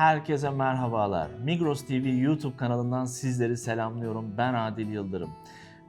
Herkese merhabalar. Migros TV YouTube kanalından sizleri selamlıyorum. Ben Adil Yıldırım.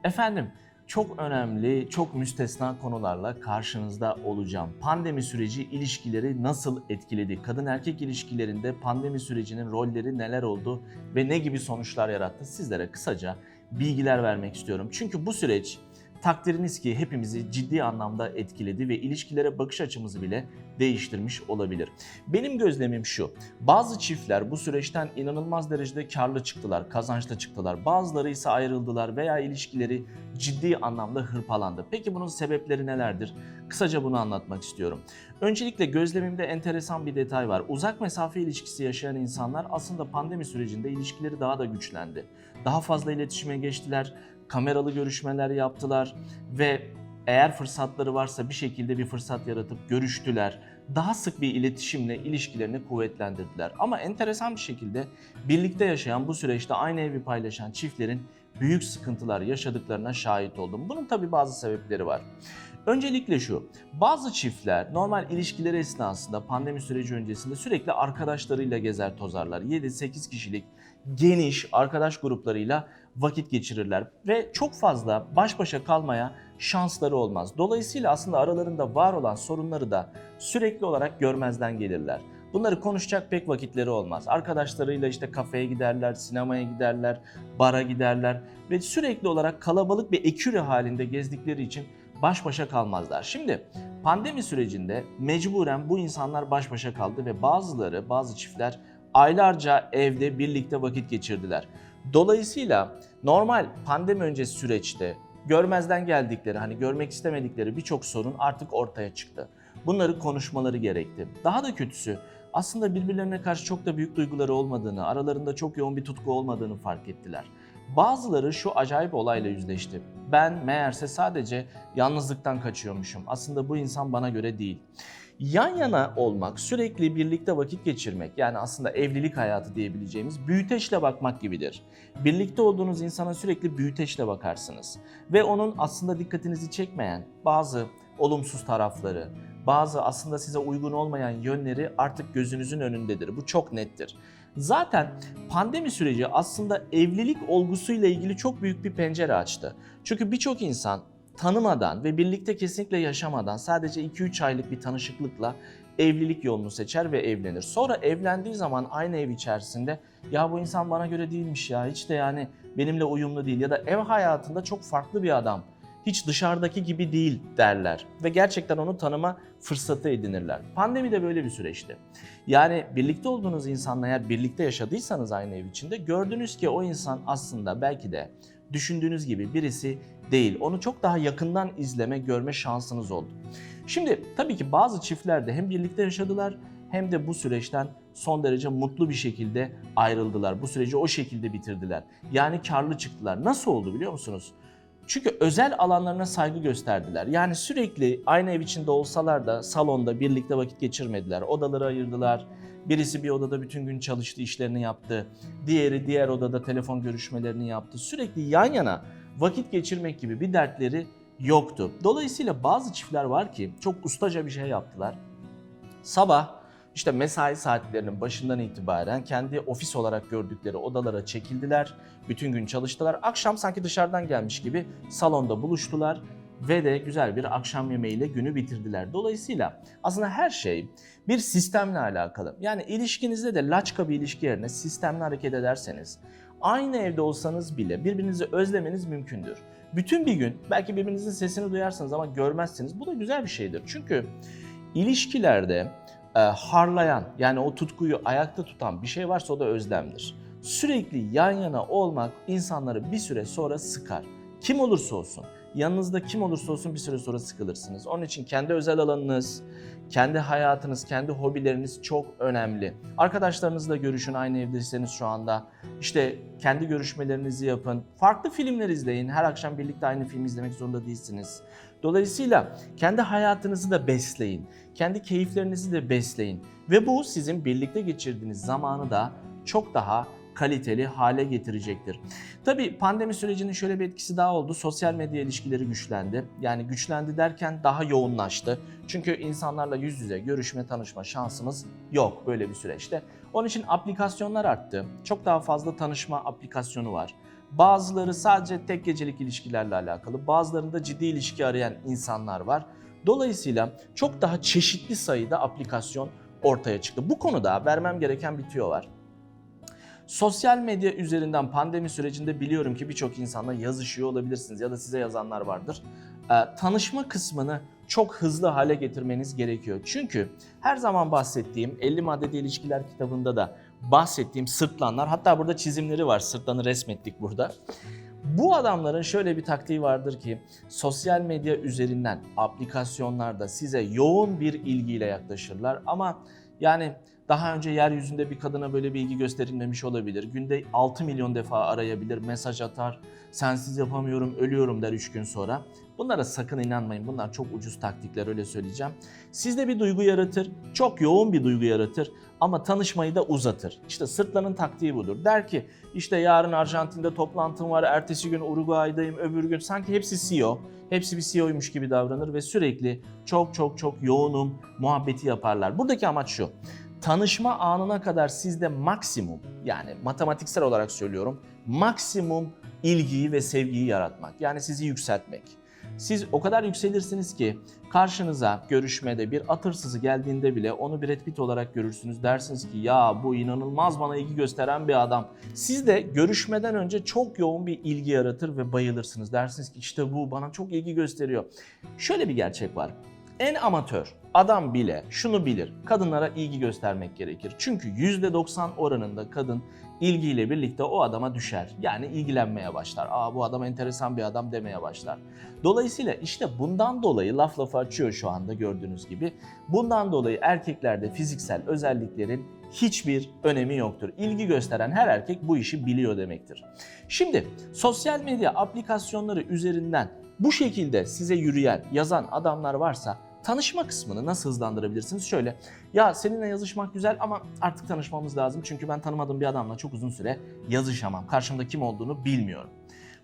Efendim, çok önemli, çok müstesna konularla karşınızda olacağım. Pandemi süreci ilişkileri nasıl etkiledi? Kadın erkek ilişkilerinde pandemi sürecinin rolleri neler oldu ve ne gibi sonuçlar yarattı? Sizlere kısaca bilgiler vermek istiyorum. Çünkü bu süreç takdiriniz ki hepimizi ciddi anlamda etkiledi ve ilişkilere bakış açımızı bile değiştirmiş olabilir. Benim gözlemim şu. Bazı çiftler bu süreçten inanılmaz derecede karlı çıktılar, kazançlı çıktılar. Bazıları ise ayrıldılar veya ilişkileri ciddi anlamda hırpalandı. Peki bunun sebepleri nelerdir? Kısaca bunu anlatmak istiyorum. Öncelikle gözlemimde enteresan bir detay var. Uzak mesafe ilişkisi yaşayan insanlar aslında pandemi sürecinde ilişkileri daha da güçlendi. Daha fazla iletişime geçtiler, kameralı görüşmeler yaptılar ve eğer fırsatları varsa bir şekilde bir fırsat yaratıp görüştüler. Daha sık bir iletişimle ilişkilerini kuvvetlendirdiler. Ama enteresan bir şekilde birlikte yaşayan bu süreçte aynı evi paylaşan çiftlerin büyük sıkıntılar yaşadıklarına şahit oldum. Bunun tabi bazı sebepleri var. Öncelikle şu, bazı çiftler normal ilişkileri esnasında pandemi süreci öncesinde sürekli arkadaşlarıyla gezer tozarlar. 7-8 kişilik geniş arkadaş gruplarıyla vakit geçirirler ve çok fazla baş başa kalmaya şansları olmaz. Dolayısıyla aslında aralarında var olan sorunları da sürekli olarak görmezden gelirler. Bunları konuşacak pek vakitleri olmaz. Arkadaşlarıyla işte kafeye giderler, sinemaya giderler, bara giderler ve sürekli olarak kalabalık bir eküre halinde gezdikleri için baş başa kalmazlar. Şimdi pandemi sürecinde mecburen bu insanlar baş başa kaldı ve bazıları, bazı çiftler aylarca evde birlikte vakit geçirdiler. Dolayısıyla normal pandemi öncesi süreçte görmezden geldikleri, hani görmek istemedikleri birçok sorun artık ortaya çıktı. Bunları konuşmaları gerekti. Daha da kötüsü aslında birbirlerine karşı çok da büyük duyguları olmadığını, aralarında çok yoğun bir tutku olmadığını fark ettiler. Bazıları şu acayip olayla yüzleşti. Ben meğerse sadece yalnızlıktan kaçıyormuşum. Aslında bu insan bana göre değil. Yan yana olmak, sürekli birlikte vakit geçirmek yani aslında evlilik hayatı diyebileceğimiz büyüteçle bakmak gibidir. Birlikte olduğunuz insana sürekli büyüteçle bakarsınız ve onun aslında dikkatinizi çekmeyen bazı olumsuz tarafları, bazı aslında size uygun olmayan yönleri artık gözünüzün önündedir. Bu çok nettir. Zaten pandemi süreci aslında evlilik olgusuyla ilgili çok büyük bir pencere açtı. Çünkü birçok insan tanımadan ve birlikte kesinlikle yaşamadan sadece 2-3 aylık bir tanışıklıkla evlilik yolunu seçer ve evlenir. Sonra evlendiği zaman aynı ev içerisinde ya bu insan bana göre değilmiş ya hiç de yani benimle uyumlu değil ya da ev hayatında çok farklı bir adam hiç dışarıdaki gibi değil derler ve gerçekten onu tanıma fırsatı edinirler. Pandemi de böyle bir süreçti. Yani birlikte olduğunuz insanla eğer birlikte yaşadıysanız aynı ev içinde gördünüz ki o insan aslında belki de düşündüğünüz gibi birisi değil. Onu çok daha yakından izleme, görme şansınız oldu. Şimdi tabii ki bazı çiftler de hem birlikte yaşadılar hem de bu süreçten son derece mutlu bir şekilde ayrıldılar. Bu süreci o şekilde bitirdiler. Yani karlı çıktılar. Nasıl oldu biliyor musunuz? Çünkü özel alanlarına saygı gösterdiler. Yani sürekli aynı ev içinde olsalar da salonda birlikte vakit geçirmediler. Odaları ayırdılar. Birisi bir odada bütün gün çalıştı, işlerini yaptı. Diğeri diğer odada telefon görüşmelerini yaptı. Sürekli yan yana vakit geçirmek gibi bir dertleri yoktu. Dolayısıyla bazı çiftler var ki çok ustaca bir şey yaptılar. Sabah işte mesai saatlerinin başından itibaren kendi ofis olarak gördükleri odalara çekildiler. Bütün gün çalıştılar. Akşam sanki dışarıdan gelmiş gibi salonda buluştular ve de güzel bir akşam yemeğiyle günü bitirdiler. Dolayısıyla aslında her şey bir sistemle alakalı. Yani ilişkinizde de laçka bir ilişki yerine sistemle hareket ederseniz aynı evde olsanız bile birbirinizi özlemeniz mümkündür. Bütün bir gün belki birbirinizin sesini duyarsınız ama görmezsiniz. Bu da güzel bir şeydir. Çünkü ilişkilerde e, harlayan yani o tutkuyu ayakta tutan bir şey varsa o da özlemdir. Sürekli yan yana olmak insanları bir süre sonra sıkar. Kim olursa olsun, yanınızda kim olursa olsun bir süre sonra sıkılırsınız. Onun için kendi özel alanınız, kendi hayatınız, kendi hobileriniz çok önemli. Arkadaşlarınızla görüşün aynı evdeyseniz şu anda. İşte kendi görüşmelerinizi yapın. Farklı filmler izleyin. Her akşam birlikte aynı film izlemek zorunda değilsiniz. Dolayısıyla kendi hayatınızı da besleyin. Kendi keyiflerinizi de besleyin. Ve bu sizin birlikte geçirdiğiniz zamanı da çok daha kaliteli hale getirecektir. Tabii pandemi sürecinin şöyle bir etkisi daha oldu. Sosyal medya ilişkileri güçlendi. Yani güçlendi derken daha yoğunlaştı. Çünkü insanlarla yüz yüze görüşme, tanışma şansımız yok böyle bir süreçte. Onun için aplikasyonlar arttı. Çok daha fazla tanışma aplikasyonu var. Bazıları sadece tek gecelik ilişkilerle alakalı, bazılarında ciddi ilişki arayan insanlar var. Dolayısıyla çok daha çeşitli sayıda aplikasyon ortaya çıktı. Bu konuda vermem gereken bir tüyo var. Sosyal medya üzerinden pandemi sürecinde biliyorum ki birçok insanla yazışıyor olabilirsiniz ya da size yazanlar vardır. Ee, tanışma kısmını çok hızlı hale getirmeniz gerekiyor. Çünkü her zaman bahsettiğim 50 maddede ilişkiler kitabında da bahsettiğim sırtlanlar hatta burada çizimleri var sırtlanı resmettik burada. Bu adamların şöyle bir taktiği vardır ki sosyal medya üzerinden aplikasyonlarda size yoğun bir ilgiyle yaklaşırlar ama yani daha önce yeryüzünde bir kadına böyle bir ilgi gösterilmemiş olabilir. Günde 6 milyon defa arayabilir, mesaj atar. Sensiz yapamıyorum, ölüyorum der 3 gün sonra. Bunlara sakın inanmayın. Bunlar çok ucuz taktikler öyle söyleyeceğim. Sizde bir duygu yaratır, çok yoğun bir duygu yaratır ama tanışmayı da uzatır. İşte sırtlanın taktiği budur. Der ki işte yarın Arjantin'de toplantım var, ertesi gün Uruguay'dayım, öbür gün sanki hepsi CEO. Hepsi bir CEO'ymuş gibi davranır ve sürekli çok çok çok yoğunum muhabbeti yaparlar. Buradaki amaç şu tanışma anına kadar sizde maksimum yani matematiksel olarak söylüyorum maksimum ilgiyi ve sevgiyi yaratmak. Yani sizi yükseltmek. Siz o kadar yükselirsiniz ki karşınıza görüşmede bir atırsızı geldiğinde bile onu bir Brad olarak görürsünüz. Dersiniz ki ya bu inanılmaz bana ilgi gösteren bir adam. Siz de görüşmeden önce çok yoğun bir ilgi yaratır ve bayılırsınız. Dersiniz ki işte bu bana çok ilgi gösteriyor. Şöyle bir gerçek var. En amatör adam bile şunu bilir. Kadınlara ilgi göstermek gerekir. Çünkü %90 oranında kadın ilgiyle birlikte o adama düşer. Yani ilgilenmeye başlar. Aa bu adam enteresan bir adam demeye başlar. Dolayısıyla işte bundan dolayı laf lafa açıyor şu anda gördüğünüz gibi. Bundan dolayı erkeklerde fiziksel özelliklerin hiçbir önemi yoktur. İlgi gösteren her erkek bu işi biliyor demektir. Şimdi sosyal medya aplikasyonları üzerinden bu şekilde size yürüyen, yazan adamlar varsa tanışma kısmını nasıl hızlandırabilirsiniz? Şöyle, ya seninle yazışmak güzel ama artık tanışmamız lazım çünkü ben tanımadığım bir adamla çok uzun süre yazışamam. Karşımda kim olduğunu bilmiyorum.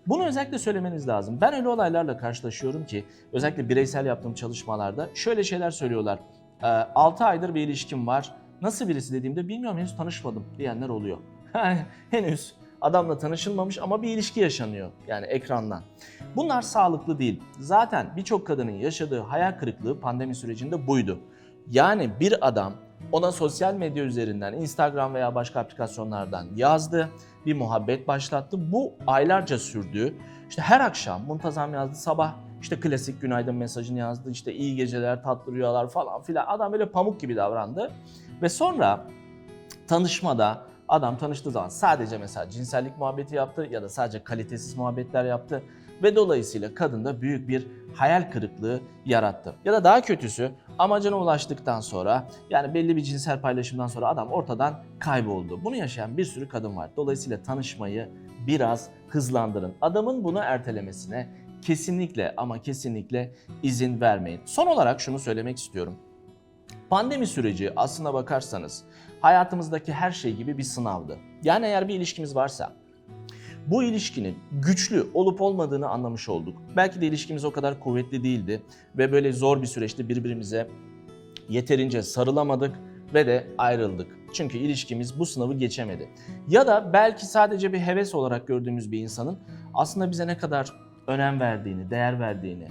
Bunu özellikle söylemeniz lazım. Ben öyle olaylarla karşılaşıyorum ki özellikle bireysel yaptığım çalışmalarda şöyle şeyler söylüyorlar. 6 aydır bir ilişkim var. Nasıl birisi dediğimde bilmiyorum henüz tanışmadım diyenler oluyor. henüz adamla tanışılmamış ama bir ilişki yaşanıyor yani ekrandan. Bunlar sağlıklı değil. Zaten birçok kadının yaşadığı hayal kırıklığı pandemi sürecinde buydu. Yani bir adam ona sosyal medya üzerinden Instagram veya başka aplikasyonlardan yazdı, bir muhabbet başlattı. Bu aylarca sürdü. İşte her akşam muntazam yazdı, sabah işte klasik günaydın mesajını yazdı, işte iyi geceler, tatlı rüyalar falan filan. Adam böyle pamuk gibi davrandı. Ve sonra tanışmada Adam tanıştığı zaman sadece mesela cinsellik muhabbeti yaptı ya da sadece kalitesiz muhabbetler yaptı ve dolayısıyla kadında büyük bir hayal kırıklığı yarattı. Ya da daha kötüsü amacına ulaştıktan sonra yani belli bir cinsel paylaşımdan sonra adam ortadan kayboldu. Bunu yaşayan bir sürü kadın var. Dolayısıyla tanışmayı biraz hızlandırın. Adamın bunu ertelemesine kesinlikle ama kesinlikle izin vermeyin. Son olarak şunu söylemek istiyorum. Pandemi süreci aslına bakarsanız hayatımızdaki her şey gibi bir sınavdı. Yani eğer bir ilişkimiz varsa bu ilişkinin güçlü olup olmadığını anlamış olduk. Belki de ilişkimiz o kadar kuvvetli değildi ve böyle zor bir süreçte birbirimize yeterince sarılamadık ve de ayrıldık. Çünkü ilişkimiz bu sınavı geçemedi. Ya da belki sadece bir heves olarak gördüğümüz bir insanın aslında bize ne kadar önem verdiğini, değer verdiğini,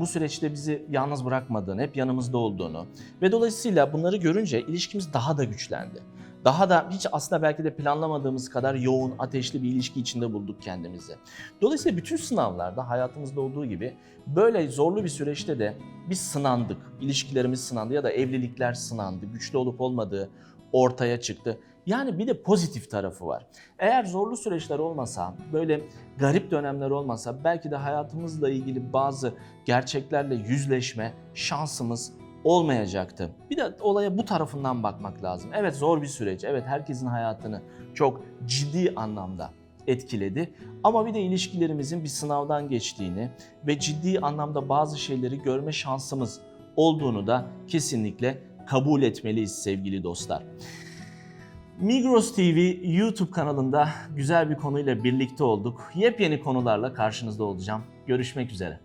bu süreçte bizi yalnız bırakmadığını, hep yanımızda olduğunu ve dolayısıyla bunları görünce ilişkimiz daha da güçlendi. Daha da hiç aslında belki de planlamadığımız kadar yoğun, ateşli bir ilişki içinde bulduk kendimizi. Dolayısıyla bütün sınavlarda hayatımızda olduğu gibi böyle zorlu bir süreçte de biz sınandık. İlişkilerimiz sınandı ya da evlilikler sınandı. Güçlü olup olmadığı ortaya çıktı. Yani bir de pozitif tarafı var. Eğer zorlu süreçler olmasa, böyle garip dönemler olmasa belki de hayatımızla ilgili bazı gerçeklerle yüzleşme şansımız olmayacaktı. Bir de olaya bu tarafından bakmak lazım. Evet zor bir süreç. Evet herkesin hayatını çok ciddi anlamda etkiledi. Ama bir de ilişkilerimizin bir sınavdan geçtiğini ve ciddi anlamda bazı şeyleri görme şansımız olduğunu da kesinlikle kabul etmeliyiz sevgili dostlar. Migros TV YouTube kanalında güzel bir konuyla birlikte olduk. Yepyeni konularla karşınızda olacağım. Görüşmek üzere.